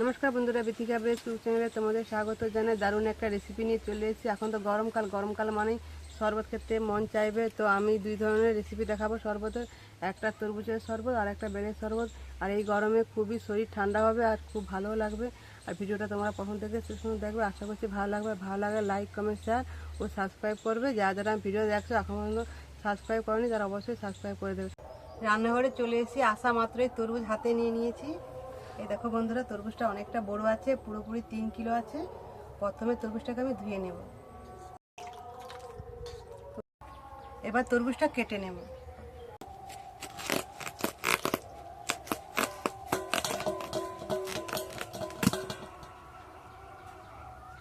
নমস্কার বন্ধুরা, বিথিকা বেশ চ্যানেলে তোমাদের স্বাগত জানাই। দারুণ একটা রেসিপি নিয়ে চলে এসেছি। এখন তো গরমকাল গরমকাল মানেই শরবত খেতে মন চাইবে। তো আমি দুই ধরনের রেসিপি দেখাবো, শরবতের। একটা তরমুজের শরবত আর একটা বেলের শরবত। আর এই গরমে খুবই শরীর ঠান্ডা হবে আর খুব ভালো লাগবে। আর ভিডিওটা তোমরা প্রথম থেকে শেষ দেখবে। আশা করছি ভালো লাগবে। ভালো লাগলে লাইক কমেন্ট শেয়ার ও সাবস্ক্রাইব করবে। যারা যারা ভিডিও দেখছ, এখন পর্যন্ত সাবস্ক্রাইব করেনি, তারা অবশ্যই সাবস্ক্রাইব করে দেবে। রান্নাঘরে চলে এসেছি। আসা মাত্রই তরমুজ হাতে নিয়ে নিয়েছি। এই দেখো বন্ধুরা, তরমুজটা অনেকটা বড় আছে, পুরোপুরি তিন কিলো আছে। প্রথমে তরমুজটাকে আমি ধুয়ে নেব। এবার তরমুজটা কেটে নেব।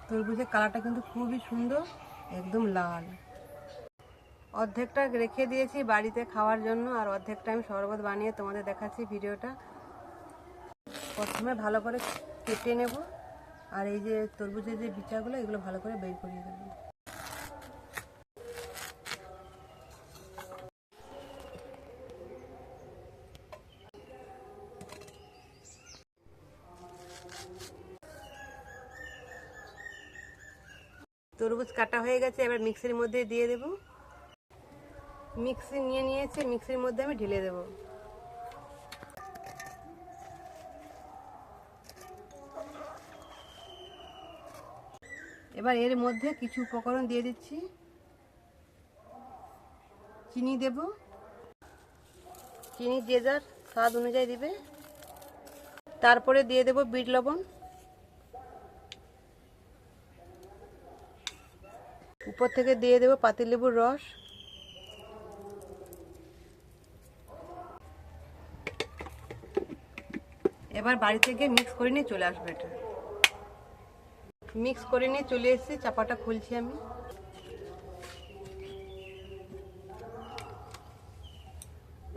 তরমুজের কালারটা কিন্তু খুবই সুন্দর, একদম লাল। অর্ধেকটা রেখে দিয়েছি বাড়িতে খাওয়ার জন্য, আর অর্ধেকটা আমি শরবত বানিয়ে তোমাদের দেখাচ্ছি ভিডিওটা। প্রথমে ভালো করে কেটে নেব। আর এই যে তরমুজের যে বিচাগুলো, এগুলো ভালো করে বের করিয়ে দেবো। তরমুজ কাটা হয়ে গেছে, এবার মিক্সির মধ্যে দিয়ে দেব। মিক্সি নিয়ে নিয়েছে, মিক্সির মধ্যে আমি ঢেলে দেবো। এবার এর মধ্যে কিছু উপকরণ দিয়ে দিচ্ছি। চিনি দেব। চিনি যে যার স্বাদ অনুযায়ী দিবে। তারপরে দিয়ে দেব বিট লবণ। উপর থেকে দিয়ে দেব পাতিলেবুর রস। এবার বাড়ি থেকে মিক্স করে নিয়ে চলে আসবে এটা। মিক্স করে নিয়ে চলে এসেছি, চাপাটা খুলছি আমি।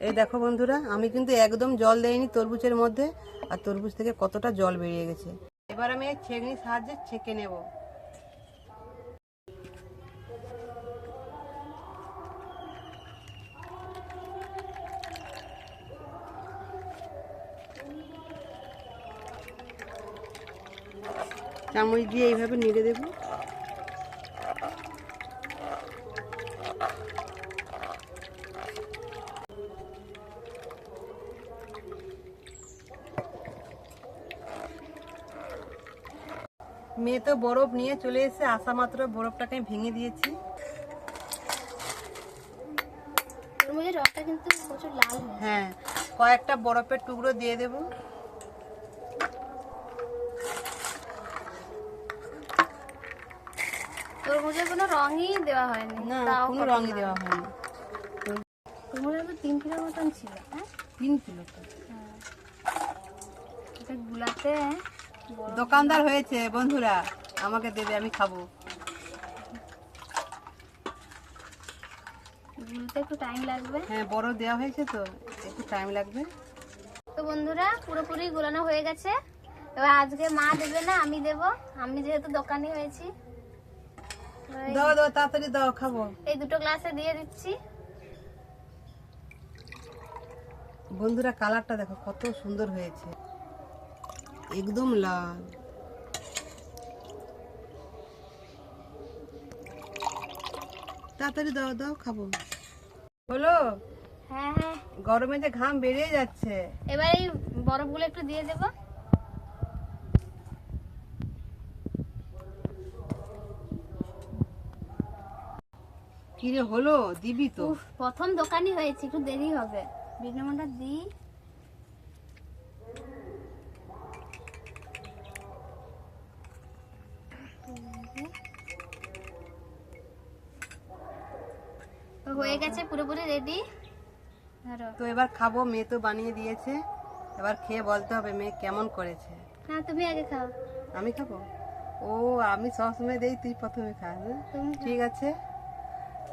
এই দেখো বন্ধুরা, আমি কিন্তু একদম জল দেয়নি তরমুজের মধ্যে, আর তরমুজ থেকে কতটা জল বেরিয়ে গেছে। এবার আমি এই ছেঁকনির সাহায্যে ছেঁকে নেব। চামচ দিয়ে এইভাবে নেড়ে দেবো। মেয়ে তো বরফ নিয়ে চলে এসে আসা মাত্র বরফটাকে আমি ভেঙে দিয়েছি। রসটা কিন্তু প্রচুর লাল হ্যাঁ কয়েকটা বরফের টুকরো দিয়ে দেবো। তরমুজের কোনো রঙই দেওয়া হয়নি। না কোনো রঙই দেওয়া হয়নি। তরমুজের তো তিন কিলোর মতন ছিল হ্যাঁ? তিন কিলো হ্যাঁ। এটা গুলাতে দোকানদার হয়েছে বন্ধুরা আমাকে দেবে আমি খাব। গুলতে একটু টাইম লাগবে। হ্যাঁ বরফ দেওয়া হয়েছে তো একটু টাইম লাগবে। তো বন্ধুরা পুরোপুরি গুলানো হয়ে গেছে। এবার আজকে মা দেবে না আমি দেব। আমি যেহেতু দোকানি হয়েছি দাও দাও তাড়াতাড়ি দাও খাব। এই দুটো গ্লাসে দিয়ে দিচ্ছি। বন্ধুরা কালারটা দেখো কত সুন্দর হয়েছে। একদম লাল। তাড়াতাড়ি দাও দাও খাব। হলো হ্যাঁ হ্যাঁ। গরমে যে ঘাম বেরিয়ে যাচ্ছে। এবার এই বরফগুলো একটু দিয়ে দেবো। কি রে হলো? দিবি তো। প্রথম দোকানই হয়েছে একটু দেরি হবে। বিটনুনটা দিই হয়ে গেছে পুরোপুরি রেডি তো এবার খাব মেয়ে তো বানিয়ে দিয়েছে। এবার খেয়ে বলতে হবে মেয়ে কেমন করেছে। না তুমি আগে খাও। আমি খাব? ও আমি সবসময় দেই তুই প্রথমে খা? তুমি ঠিক আছে।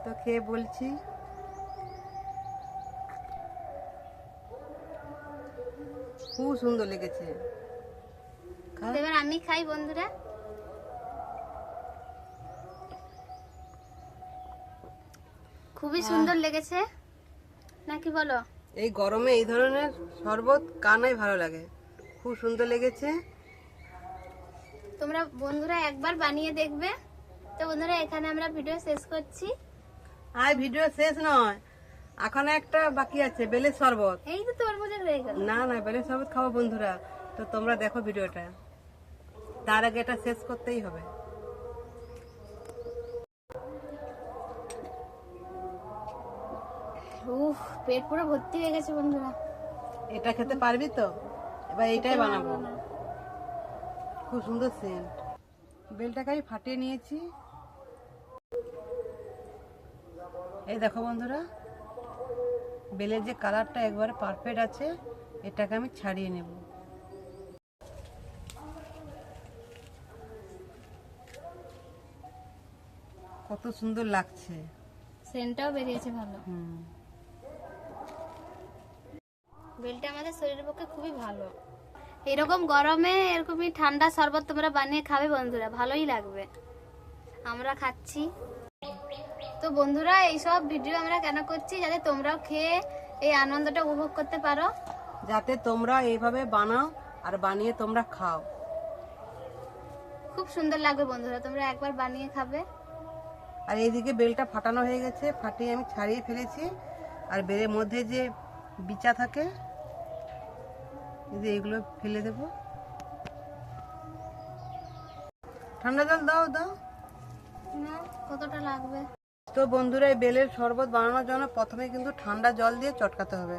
তো খেয়ে বলছি। খুব সুন্দর লেগেছে। এবার আমি খাই বন্ধুরা। খুবই সুন্দর লেগেছে। নাকি বলো? এই গরমে এই ধরনের শরবত কানাই ভালো লাগে। খুব সুন্দর লেগেছে। তোমরা বন্ধুরা একবার বানিয়ে দেখবে। তো বন্ধুরা এখানে আমরা ভিডিও শেষ করছি। আর ভিডিও শেষ নয়। এখন একটা বাকি আছে বেলের শরবত। এই তো তরমুজের হয়ে গেল। না না বেলের শরবত খাব বন্ধুরা। তো তোমরা দেখো ভিডিওটা। তার আগে এটা শেষ করতেই হবে। উফ পেট পুরো ভর্তি হয়ে গেছে বন্ধুরা। এটা খেতে পারবি তো? এবার এইটাই বানাবো। খুব সুন্দর সেন্ট বেলটাকে আমি ফাটিয়ে নিয়েছি। এই দেখো বন্ধুরা বেলের যে কালারটা একবারে পারফেক্ট আছে এটাকে আমি ছাড়িয়ে নেব। কত সুন্দর লাগছে। সেন্টটাও বেরিয়েছে ভালো। হুম। বেলটা আমাদের শরীরের পক্ষে খুবই ভালো। এরকম গরমে এরকমই ঠান্ডা শরবত তোমরা বানিয়ে খাবে বন্ধুরা ভালোই লাগবে। আমরা খাচ্ছি। তো বন্ধুরা এইসব ভিডিও আমরা কেন করছি? যাতে তোমরাও খেয়ে এই আনন্দটা উপভোগ করতে পারো। যাতে তোমরা এইভাবে বানাও আর বানিয়ে তোমরা খাও। খুব সুন্দর লাগবে বন্ধুরা তোমরা একবার বানিয়ে খাবে। আর এইদিকে বেলটা ফাটানো হয়ে গেছে ফাটিয়ে আমি ছাড়িয়ে ফেলেছি। আর বেলের মধ্যে যে বিচা থাকে এগুলো ফেলে দেব। ঠান্ডা জল দাও দাও। না কতটা লাগবে? তো বন্ধুরা এই বেলের শরবত বানানোর জন্য প্রথমে কিন্তু ঠান্ডা জল দিয়ে চটকাতে হবে।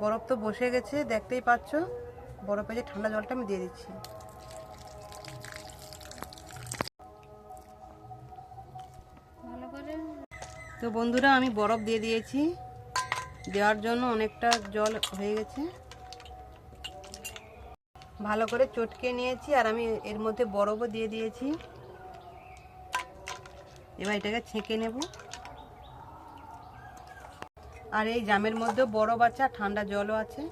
বরফ তো বসে গেছে দেখতেই পাচ্ছ। বরফে যে ঠান্ডা জলটা আমি দিয়ে দিচ্ছি। তো বন্ধুরা আমি বরফ দিয়ে দিয়েছি। দেওয়ার জন্য অনেকটা জল হয়ে গেছে। ভালো করে চটকে নিয়েছি আর আমি এর মধ্যে বরফও দিয়ে দিয়েছি। এবার এটাকে ছেঁকে নেব। আর এই জামের মধ্যে আছে আর ঠান্ডা জলও আছে,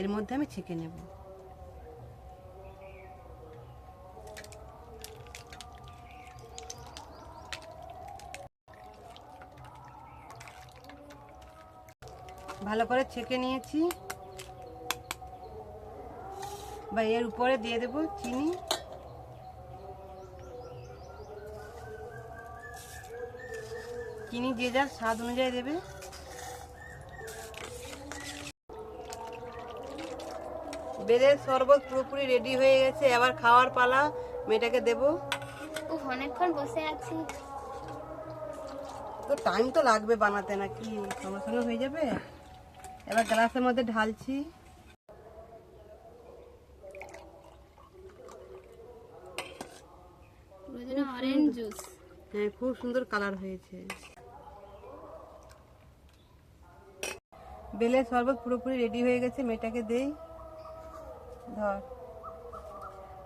এর মধ্যে আমি ছেঁকে নেব। ভালো করে ছেঁকে নিয়েছি। বা এর উপরে দিয়ে দেব চিনি। চিনি যে যার স্বাদ অনুযায়ী দেবে। বেলের শরবত পুরোপুরি রেডি হয়ে গেছে। এবার খাওয়ার পালা মেয়েটাকে দেব। অনেকক্ষণ বসে আছি। তো টাইম তো লাগবে বানাতে নাকি? সঙ্গে সঙ্গে হয়ে যাবে। এবার গ্লাসের মধ্যে ঢালছি। অরেঞ্জ জুস হ্যাঁ খুব সুন্দর কালার হয়েছে। বেলের শরবত পুরোপুরি রেডি হয়ে গেছে মেয়েটাকে দেই। ধর।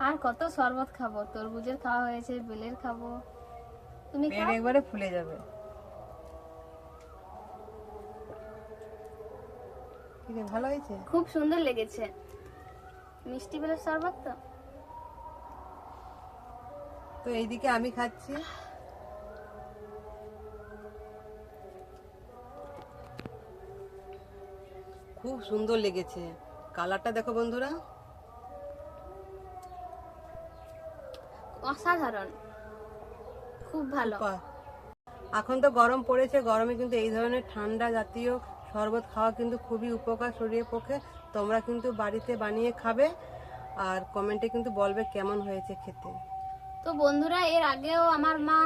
আর কত শরবত খাব? তরমুজের খাওয়া হয়েছে বেলের খাব। তুমি পেট খাও। একবারে ফুলে যাবে। ভালো হয়েছে? খুব সুন্দর লেগেছে। মিষ্টি বেলের শরবত তো? তো এইদিকে আমি খাচ্ছি। খুব সুন্দর লেগেছে। কালারটা দেখো বন্ধুরা। অসাধারণ। খুব ভালো। এখন তো গরম পড়েছে গরমে কিন্তু এই ধরনের ঠান্ডা জাতীয় শরবত খাওয়া কিন্তু খুবই উপকার শরীরের পক্ষে। তোমরা কিন্তু বাড়িতে বানিয়ে খাবে আর কমেন্টে কিন্তু বলবে কেমন হয়েছে খেতে। তো বন্ধুরা এর আগেও আমার মা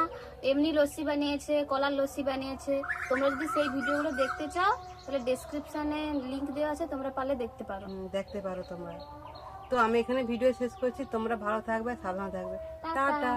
এমনি লস্যি বানিয়েছে কলার লস্যি বানিয়েছে। তোমরা যদি সেই ভিডিওগুলো দেখতে চাও তাহলে ডেসক্রিপশানে লিঙ্ক দেওয়া আছে তোমরা পারলে দেখতে পারো। দেখতে পারো তোমরা। তো আমি এখানে ভিডিও শেষ করছি তোমরা ভালো থাকবে সাবধান থাকবে। টাটা।